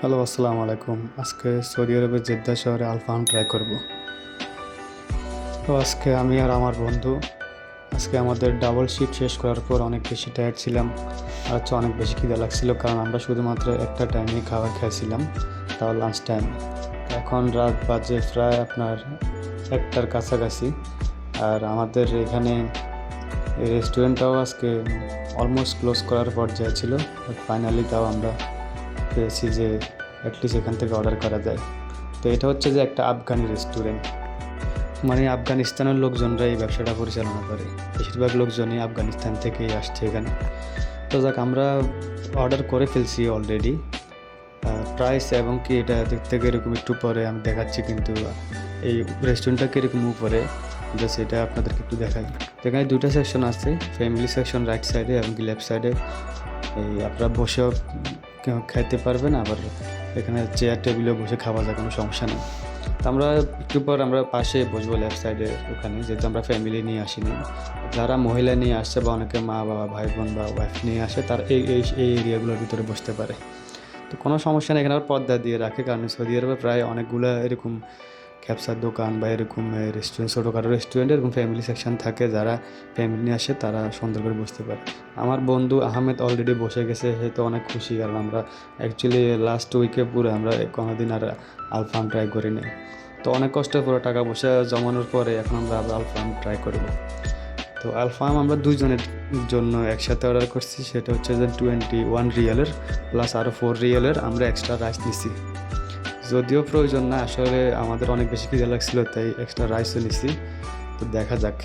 Hello, আসসালামু আলাইকুম। আজকে সৌদি আরবের জেদ্দা শহরে আলফাহাম ট্রাই করব। তো আজকে আমি আর আমার বন্ধু, আজকে আমাদের ডাবল শিফট শেষ করার পর অনেক বেশি টায়ার্ড ছিলাম আর হচ্ছে অনেক বেশি খিদে লাগছিল কারণ আমরা শুধুমাত্র একটা টাইমে খাবার খাইছিলাম তাও লাঞ্চ টাইম এখন রাত বাজে প্রায় আপনার একটার কাছাকাছি আর আমাদের এখানে রেস্টুরেন্টটাও আজকে অলমোস্ট ক্লোজ করার পর্যায়ে ছিল ফাইনালি তাও আমরা পেয়েছি যে অ্যাটলিস্ট এখান থেকে অর্ডার করা যায়। তো এটা হচ্ছে যে একটা আফগানি রেস্টুরেন্ট মানে আফগানিস্তানের লোকজনরা এই ব্যবসাটা পরিচালনা করে। বেশিরভাগ লোকজনই আফগানিস্তান থেকেই আসছে এখানে। তো যাক, আমরা অর্ডার করে ফেলছি অলরেডি প্রাইস এবং কি এটা দেখতে এরকম একটু পরে আমি দেখাচ্ছি, কিন্তু এই রেস্টুরেন্টটা কীরকম উপরে জাস্ট এটা আপনাদেরকে একটু দেখাই। এখানে দুটো সেকশন আছে ফ্যামিলি সেকশন রাইট সাইডে এবং কি লেফট সাইডে এই, আপনারা কেউ খাইতে পারবেন আবার এখানে চেয়ার টেবিলে বসে খাওয়া যায়, কোনো সমস্যা নেই। তো আমরা একটু পর আমরা পাশে বসবো লেফট সাইডে ওখানে, যেহেতু আমরা ফ্যামিলি নিয়ে আসিনি। যারা মহিলা নিয়ে আসছে বা অনেকে মা বাবা ভাই বোন বা ওয়াইফ নিয়ে আসে, তার এই এই এই এরিয়াগুলোর ভিতরে বসতে পারে। তো কোনো সমস্যা নেই, এখানে আবার পর্দা দিয়ে রাখে, কারণ সৌদি আরবে প্রায় অনেকগুলো এরকম ক্যাপসার দোকান বা এরকম রেস্টুরেন্ট ছোটোখাটো রেস্টুরেন্ট এরকম ফ্যামিলি সেকশন থাকে, যারা ফ্যামিলি নিয়ে আসে তারা সুন্দর করে বসতে পারে। আমার বন্ধু আহমেদ অলরেডি বসে গেছে, সে তো অনেক খুশি, কারণ আমরা অ্যাকচুয়ালি লাস্ট উইকে পুরো আমরা কোনোদিন আর আলফাম ট্রাই করিনি। তো অনেক কষ্ট পুরো টাকা পয়সা জমানোর পরে এখন আমরা আবার আলফাম ট্রাই করব। তো আলফাম আমরা দুইজনের জন্য একসাথে অর্ডার করছি, সেটা হচ্ছে যে টোয়েন্টি ওয়ান রিয়েলের প্লাস আরও ফোর রিয়েলের আমরা এক্সট্রা রাইস নিছি। যদিও প্রয়োজন না, আসলে আমাদের অনেক বেশি খিদে লাগছিল, তাই এক্সট্রা রাইসও নিছি। তো দেখা যাক।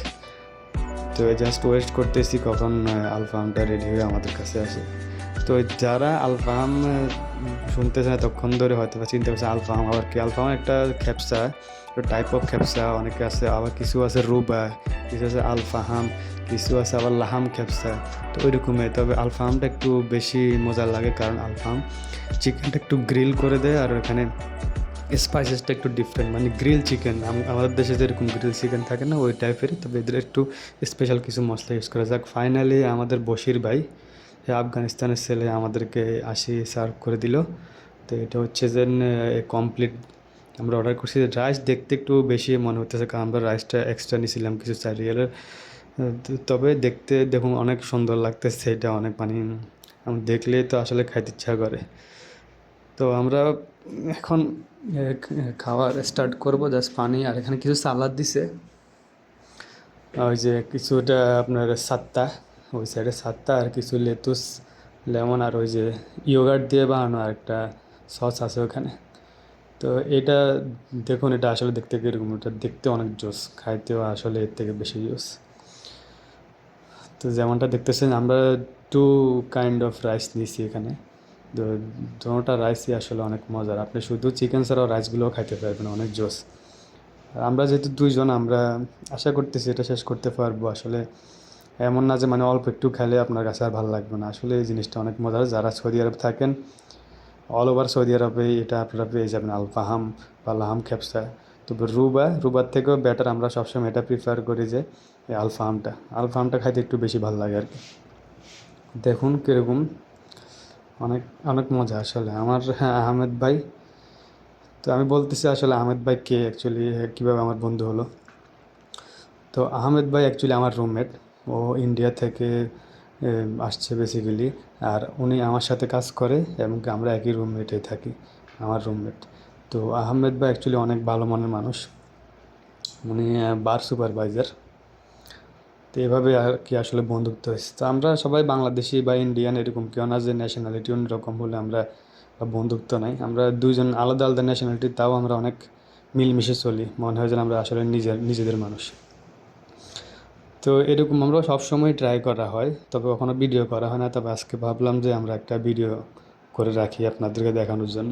তো জাস্ট ওয়েস্ট করতেছি কখন আলফামটা রেডি হয়ে আমাদের কাছে আসে। তো যারা আলফাম শুনতেছে না তখন ধরে হয়তো বা চিন্তা করছে আলফাম আবার কি? আলফাম একটা খ্যাপসা টাইপ অফ খ্যাপসা, অনেকে আছে, আবার কিছু আছে রুবা, কিছু আছে আলফাহাম কিছু আছে আবার লাহাম খ্যাপসা, তো ওই রকমের তবে আলফাহামটা একটু বেশি মজার লাগে কারণ আলফাহাম চিকেনটা একটু গ্রিল করে দেয় আর ওখানে স্পাইসেসটা একটু ডিফারেন্ট মানে গ্রিল চিকেন আমাদের দেশে যেরকম গ্রিল চিকেন থাকে না, ওই টাইপেরই তবে এদের একটু স্পেশাল কিছু মশলা ইউজ করা যাক। ফাইনালি আমাদের বশির ভাই আফগানিস্তানের ছেলে আমাদেরকে আসি সার্ভ করে দিল। তো এটা হচ্ছে যে কমপ্লিট আমরা অর্ডার করছি। রাইস দেখতে একটু বেশি মনে হতেছে কারণ আমরা রাইসটা এক্সট্রা নিয়েছিলাম কিছু চারিয়ালের তবে দেখতে দেখুন অনেক সুন্দর লাগতেছে এটা, অনেক পানি আমি দেখলেই তো আসলে খাইতে ইচ্ছা করে। তো আমরা এখন খাবার স্টার্ট করব জাস্ট পানি আর এখানে কিছু সালাদ দিছে। ওই যে কিছুটা আপনার সাতটা। ওই সাইডে সাতটা আর কিছু লেতুস লেমন আর ওই যে ইয়োগার্ট দিয়ে বানানো আর একটা সস আছে ওখানে। তো এটা দেখুন, এটা আসলে দেখতে কীরকম? এটা দেখতে অনেক জোস, খাইতেও আসলে এর থেকে বেশি জোস। তো যেমনটা দেখতেছেন, আমরা টু কাইন্ড অফ রাইস নিয়েছি এখানে। তো দোনোটা রাইসই আসলে অনেক মজার। আপনি শুধু চিকেন ছাড়াও রাইসগুলোও খাইতে পারবেন, অনেক জোস। আমরা যেহেতু দুইজন, আমরা আশা করতেছি এটা শেষ করতে পারব। আসলে এমন না যে মানে অল্প একটু খেলে আপনার কাছে আর ভালো লাগবে না। আসলে এই জিনিসটা অনেক মজার। যারা সৌদি আরব থাকেন অল ওভার সৌদি আরবে এটা আপনারা পেয়ে যাবেন। আলফাহাম বা লাহাম খ্যাপসা তবে রুবা, রুবার থেকেও বেটার আমরা সবসময় এটা প্রিফার করি যে এই আলফাহামটা। আলফাহামটা খাইতে একটু বেশি ভালো লাগে আর কি। দেখুন কীরকম অনেক অনেক মজা আসলে। আমার হ্যাঁ আহমেদ ভাই, তো আমি বলতেছি আসলে আহমেদ ভাই কে অ্যাকচুয়ালি কীভাবে আমার বন্ধু হলো। তো আহমেদ ভাই অ্যাকচুয়ালি আমার রুমমেট ও ইন্ডিয়া থেকে আসছে বেসিক্যালি আর উনি আমার সাথে কাজ করে এবং আমরা একই রুমমেটে থাকি, আমার রুমমেট তো আহমেদ ভাই অ্যাকচুয়ালি অনেক ভালো মনের মানুষ। উনি বার সুপারভাইজার তো এভাবে আর কি আসলে বন্ধুত্ব হয়েছে। তো আমরা সবাই বাংলাদেশি বা ইন্ডিয়ান এরকম কেউ না যে ন্যাশনালিটি অন্যরকম হলে আমরা বন্ধুত্ব নাই। আমরা দুইজন আলাদা আলাদা ন্যাশনালিটি তাও আমরা অনেক মিলমিশে চলি। মনে হয় যেন আমরা আসলে নিজের, নিজেদের মানুষ। তো এরকম আমরা সবসময় ট্রাই করা হয়, তবে কখনো ভিডিও করা হয় না। তবে আজকে ভাবলাম যে আমরা একটা ভিডিও করে রাখি আপনাদেরকে দেখানোর জন্য।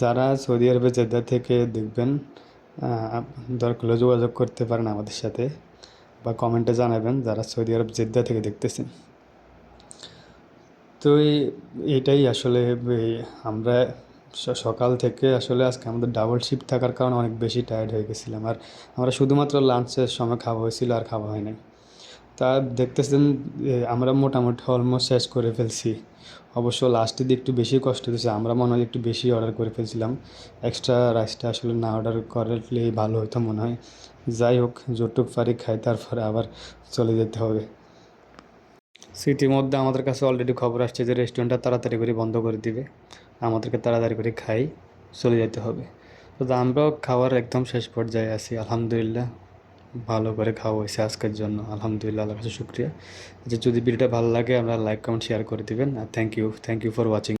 যারা সৌদি আরবে জেদ্দা থেকে দেখবেন দরকার যোগাযোগ করতে পারেন আমাদের সাথে বা কমেন্টে জানাবেন যারা সৌদি আরব জেদ্দা থেকে দেখতেছেন। তো এটাই আসলে আমরা সকাল থেকে আসলে আজকে আমাদের ডাবল শিফট থাকার কারণে অনেক বেশি টায়ার্ড হয়ে গেছিলাম। আর আমরা শুধুমাত্র লাঞ্চের সময় খাওয়া হয়েছিল আর খাওয়া হয় নাই তা দেখতেছেন আমরা মোটামুটি অলমোস্ট শেষ করে ফেলছি। অবশ্য লাস্টের দিকে একটু বেশি কষ্ট হয়েছে আমরা মনে হয় একটু বেশি অর্ডার করে ফেলছিলাম। এক্সট্রা রাইসটা আসলে না অর্ডার করলেই ভালো হতো মনে হয়। যাই হোক, যতটুক পারি খাই, তারপরে আবার চলে যেতে হবে। সিটির মধ্যে আমাদের কাছে অলরেডি খবর আসছে যে রেস্টুরেন্টটা তাড়াতাড়ি করে বন্ধ করে দিবে। আমাদেরকে তাড়াতাড়ি করে খাই, চলে যেতে হবে। তো আমরাও খাওয়ার একদম শেষ পর্যায়ে আছি, আলহামদুলিল্লাহ। ভালো করে খাওয়া হয়েছে আজকের জন্য, আলহামদুলিল্লাহ আল্লাহ কাছে শুক্রিয়া। যে যদি ভিডিওটা ভালো লাগে, আমরা লাইক, কমেন্ট শেয়ার করে দেবেন। আর thank you thank you for watching